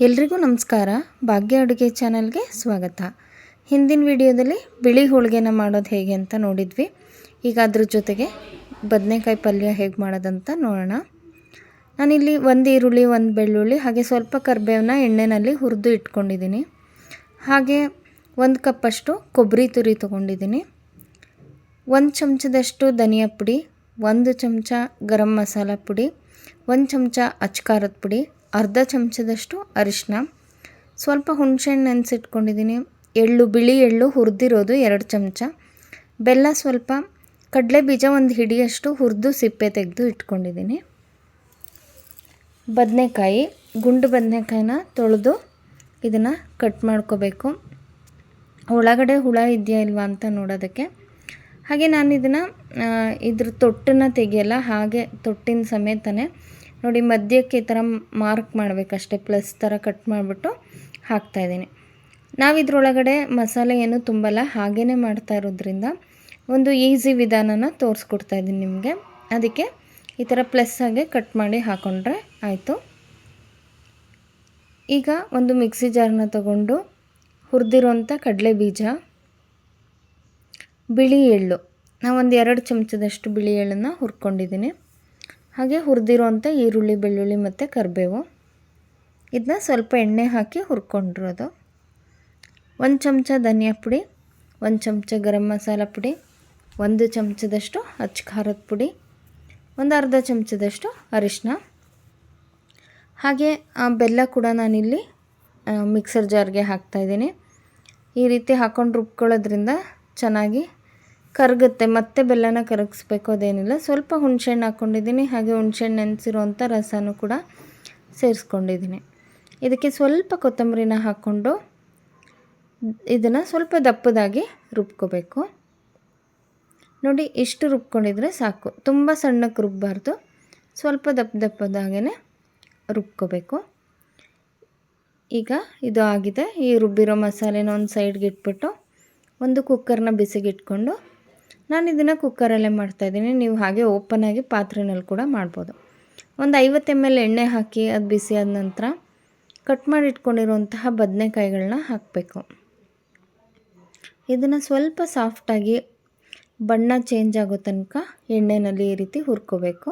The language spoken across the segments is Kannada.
ಎಲ್ರಿಗೂ ನಮಸ್ಕಾರ. ಭಾಗ್ಯ ಅಡುಗೆ ಚಾನಲ್ಗೆ ಸ್ವಾಗತ. ಹಿಂದಿನ ವಿಡಿಯೋದಲ್ಲಿ ಬಿಳಿ ಹೋಳಿಗೆನ ಮಾಡೋದು ಹೇಗೆ ಅಂತ ನೋಡಿದ್ವಿ. ಈಗ ಅದ್ರ ಜೊತೆಗೆ ಬದನೆಕಾಯಿ ಪಲ್ಯ ಹೇಗೆ ಮಾಡೋದಂತ ನೋಡೋಣ. ನಾನಿಲ್ಲಿ ಒಂದು ಈರುಳ್ಳಿ, ಒಂದು ಬೆಳ್ಳುಳ್ಳಿ, ಹಾಗೆ ಸ್ವಲ್ಪ ಕರಿಬೇವನ್ನ ಎಣ್ಣೆಯಲ್ಲಿ ಹುರಿದು ಇಟ್ಕೊಂಡಿದ್ದೀನಿ. ಹಾಗೆ ಒಂದು ಕಪ್ಪಷ್ಟು ಕೊಬ್ಬರಿ ತುರಿ ತೊಗೊಂಡಿದ್ದೀನಿ. ಒಂದು ಚಮಚದಷ್ಟು ಧನಿಯಾ ಪುಡಿ, ಒಂದು ಚಮಚ ಗರಂ ಮಸಾಲ ಪುಡಿ, ಒಂದು ಚಮಚ ಅಚ್ಕಾರದ ಪುಡಿ ಅರ್ಧ ಚಮಚದಷ್ಟು ಅರಿಶಿನ ಸ್ವಲ್ಪ ಹುಣಸೆಹಣ್ಣು ನೆನೆಸಿಟ್ಕೊಂಡಿದ್ದೀನಿ, ಎಳ್ಳು, ಬಿಳಿ ಎಳ್ಳು ಹುರಿದಿರೋದು ಎರಡು ಚಮಚ, ಬೆಲ್ಲ ಸ್ವಲ್ಪ, ಕಡಲೆ ಬೀಜ ಒಂದು ಹಿಡಿಯಷ್ಟು ಹುರಿದು ಸಿಪ್ಪೆ ತೆಗೆದು ಇಟ್ಕೊಂಡಿದ್ದೀನಿ. ಬದನೆಕಾಯಿ, ಗುಂಡು ಬದನೆಕಾಯಿನ ತೊಳೆದು ಇದನ್ನು ಕಟ್ ಮಾಡ್ಕೋಬೇಕು. ಒಳಗಡೆ ಹುಳ ಇದೆಯಾ ಇಲ್ವಾ ಅಂತ ನೋಡೋದಕ್ಕೆ. ಹಾಗೆ ನಾನು ಇದನ್ನು ಇದ್ರ ತೊಟ್ಟನ್ನು ತೆಗೆಯಲ್ಲ, ಹಾಗೆ ತೊಟ್ಟಿನ ಸಮೇತನೇ ನೋಡಿ, ಮಧ್ಯಕ್ಕೆ ಈ ಥರ ಮಾರ್ಕ್ ಮಾಡಬೇಕಷ್ಟೆ ಪ್ಲಸ್ ಥರ ಕಟ್ ಮಾಡಿಬಿಟ್ಟು ಹಾಕ್ತಾಯಿದ್ದೀನಿ ನಾವು ಇದ್ರೊಳಗಡೆ ಮಸಾಲೆ ಏನು ತುಂಬಲ್ಲ ಹಾಗೇ ಮಾಡ್ತಾ ಇರೋದ್ರಿಂದ ಒಂದು ಈಸಿ ವಿಧಾನನ ತೋರಿಸ್ಕೊಡ್ತಾ ಇದ್ದೀನಿ ನಿಮಗೆ. ಅದಕ್ಕೆ ಈ ಥರ ಪ್ಲಸ್ ಆಗಿ ಕಟ್ ಮಾಡಿ ಹಾಕ್ಕೊಂಡ್ರೆ ಆಯಿತು. ಈಗ ಒಂದು ಮಿಕ್ಸಿ ಜಾರನ್ನ ತಗೊಂಡು ಹುರಿದಿರೋಂಥ ಕಡಲೆ ಬೀಜ, ಬಿಳಿ ಎಳ್ಳು. ನಾವು ಒಂದು ಎರಡು ಚಮಚದಷ್ಟು ಬಿಳಿ ಎಳ್ಳನ್ನು ಹುರ್ಕೊಂಡಿದ್ದೀನಿ. ಹಾಗೆ ಹುರಿದಿರೋಂಥ ಈರುಳ್ಳಿ, ಬೆಳ್ಳುಳ್ಳಿ ಮತ್ತು ಕರಿಬೇವು. ಇದನ್ನ ಸ್ವಲ್ಪ ಎಣ್ಣೆ ಹಾಕಿ ಹುರ್ಕೊಂಡಿರೋದು. ಒಂದು ಚಮಚ ಧನಿಯಾ ಪುಡಿ, ಒಂದು ಚಮಚ ಗರಂ ಮಸಾಲ ಪುಡಿ, ಒಂದು ಚಮಚದಷ್ಟು ಅಚ್ಚ ಖಾರದ ಪುಡಿ, ಒಂದು ಅರ್ಧ ಚಮಚದಷ್ಟು ಅರಿಶಿನ ಹಾಗೆ ಬೆಲ್ಲ ಕೂಡ ನಾನಿಲ್ಲಿ ಮಿಕ್ಸರ್ ಜಾರ್ಗೆ ಹಾಕ್ತಾಯಿದ್ದೀನಿ ಈ ರೀತಿ ಹಾಕ್ಕೊಂಡು ರುಬ್ಕೊಳ್ಳೋದ್ರಿಂದ ಚೆನ್ನಾಗಿ ಕರಗುತ್ತೆ, ಮತ್ತೆ ಬೆಲ್ಲನ ಕರಗಿಸ್ಬೇಕು ಅದೇನಿಲ್ಲ. ಸ್ವಲ್ಪ ಹುಣಸೆಹಣ್ಣು ಹಾಕ್ಕೊಂಡಿದ್ದೀನಿ ಹಾಗೆ ಹುಣಸೆಹಣ್ಣು ನೆನೆಸಿರುವಂಥ ರಸನೂ ಕೂಡ ಸೇರಿಸ್ಕೊಂಡಿದ್ದೀನಿ. ಇದಕ್ಕೆ ಸ್ವಲ್ಪ ಕೊತ್ತಂಬರಿನ ಹಾಕ್ಕೊಂಡು ಇದನ್ನು ಸ್ವಲ್ಪ ದಪ್ಪದಾಗಿ ರುಬ್ಕೋಬೇಕು. ನೋಡಿ, ಇಷ್ಟು ರುಬ್ಕೊಂಡಿದ್ರೆ ಸಾಕು. ತುಂಬ ಸಣ್ಣಕ್ಕೆ ರುಬ್ಬಾರ್ದು ಸ್ವಲ್ಪ ದಪ್ಪ ದಪ್ಪದಾಗೇ ರುಬ್ಕೋಬೇಕು. ಈಗ ಇದು ಆಗಿದೆ. ಈ ರುಬ್ಬಿರೋ ಮಸಾಲೆನ ಒಂದು ಸೈಡ್ಗೆ ಇಟ್ಬಿಟ್ಟು ಒಂದು ಕುಕ್ಕರ್ನ ಬಿಸಿಗಿಟ್ಕೊಂಡು ನಾನು ಇದನ್ನು ಕುಕ್ಕರಲ್ಲೇ ಮಾಡ್ತಾಯಿದ್ದೀನಿ ನೀವು ಹಾಗೆ ಓಪನ್ ಆಗಿ ಪಾತ್ರೆನಲ್ಲಿ ಕೂಡ ಮಾಡ್ಬೋದು. ಒಂದು ಐವತ್ತು ಎಂ ಎಲ್ ಎಣ್ಣೆ ಹಾಕಿ ಅದು ಬಿಸಿ ಆದ ನಂತರ ಕಟ್ ಮಾಡಿ ಇಟ್ಕೊಂಡಿರುವಂತಹ ಬದನೆಕಾಯಿಗಳನ್ನ ಹಾಕಬೇಕು. ಇದನ್ನು ಸ್ವಲ್ಪ ಸಾಫ್ಟಾಗಿ ಬಣ್ಣ ಚೇಂಜ್ ಆಗೋ ತನಕ ಎಣ್ಣೆನಲ್ಲಿ ಈ ರೀತಿ ಹುರ್ಕೋಬೇಕು.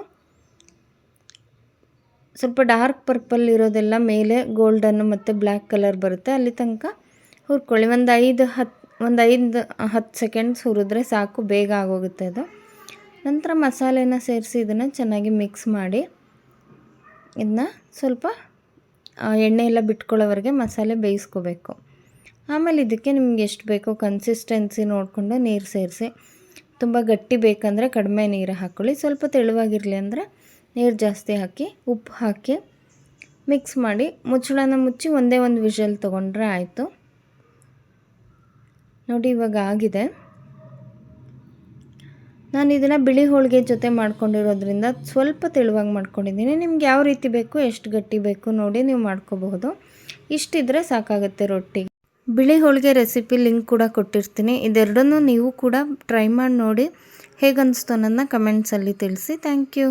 ಸ್ವಲ್ಪ ಡಾರ್ಕ್ ಪರ್ಪಲ್ ಇರೋದೆಲ್ಲ ಮೇಲೆ ಗೋಲ್ಡನ್ನು ಮತ್ತು ಬ್ಲ್ಯಾಕ್ ಕಲರ್ ಬರುತ್ತೆ. ಅಲ್ಲಿ ತನಕ ಹುರ್ಕೊಳ್ಳಿ. ಒಂದು ಐದು ಹತ್ತು ಒಂದು ಐದು, ಹತ್ತು ಸೆಕೆಂಡ್ಸ್ ಹುರಿದ್ರೆ ಸಾಕು, ಬೇಗ ಆಗೋಗುತ್ತೆ ಅದು. ನಂತರ ಮಸಾಲೆನ ಸೇರಿಸಿ ಇದನ್ನು ಚೆನ್ನಾಗಿ ಮಿಕ್ಸ್ ಮಾಡಿ ಇದನ್ನ ಸ್ವಲ್ಪ ಎಣ್ಣೆ ಎಲ್ಲ ಬಿಟ್ಕೊಳ್ಳೋವರೆಗೆ ಮಸಾಲೆ ಬೇಯಿಸ್ಕೋಬೇಕು. ಆಮೇಲೆ ಇದಕ್ಕೆ ನಿಮ್ಗೆ ಎಷ್ಟು ಬೇಕೋ ಕನ್ಸಿಸ್ಟೆನ್ಸಿ ನೋಡಿಕೊಂಡು ನೀರು ಸೇರಿಸಿ. ತುಂಬ ಗಟ್ಟಿ ಬೇಕಂದರೆ ಕಡಿಮೆ ನೀರು ಹಾಕ್ಕೊಳ್ಳಿ ಸ್ವಲ್ಪ ತೆಳುವಾಗಿರಲಿ ಅಂದರೆ ನೀರು ಜಾಸ್ತಿ ಹಾಕಿ, ಉಪ್ಪು ಹಾಕಿ ಮಿಕ್ಸ್ ಮಾಡಿ ಮುಚ್ಚಳನ ಮುಚ್ಚಿ ಒಂದೇ ಒಂದು ವಿಷಲ್ ತೊಗೊಂಡ್ರೆ ಆಯಿತು. ನೋಡಿ, ಇವಾಗ ಆಗಿದೆ. ನಾನು ಇದನ್ನು ಬಿಳಿ ಹೋಳಿಗೆ ಜೊತೆ ಮಾಡ್ಕೊಂಡಿರೋದ್ರಿಂದ ಸ್ವಲ್ಪ ತೆಳುವಾಗಿ ಮಾಡ್ಕೊಂಡಿದ್ದೀನಿ. ನಿಮ್ಗೆ ಯಾವ ರೀತಿ ಬೇಕು, ಎಷ್ಟು ಗಟ್ಟಿ ಬೇಕು ನೋಡಿ ನೀವು ಮಾಡ್ಕೋಬಹುದು. ಇಷ್ಟಿದ್ರೆ ಸಾಕಾಗುತ್ತೆ ರೊಟ್ಟಿ. ಬಿಳಿ ಹೋಳಿಗೆ ರೆಸಿಪಿ ಲಿಂಕ್ ಕೂಡ ಕೊಟ್ಟಿರ್ತೀನಿ. ಇದೆರಡನ್ನೂ ನೀವು ಕೂಡ ಟ್ರೈ ಮಾಡಿ ನೋಡಿ ಹೇಗನ್ನಿಸ್ತು ಅನ್ನೋದನ್ನ ಕಮೆಂಟ್ಸಲ್ಲಿ ತಿಳಿಸಿ. Thank you.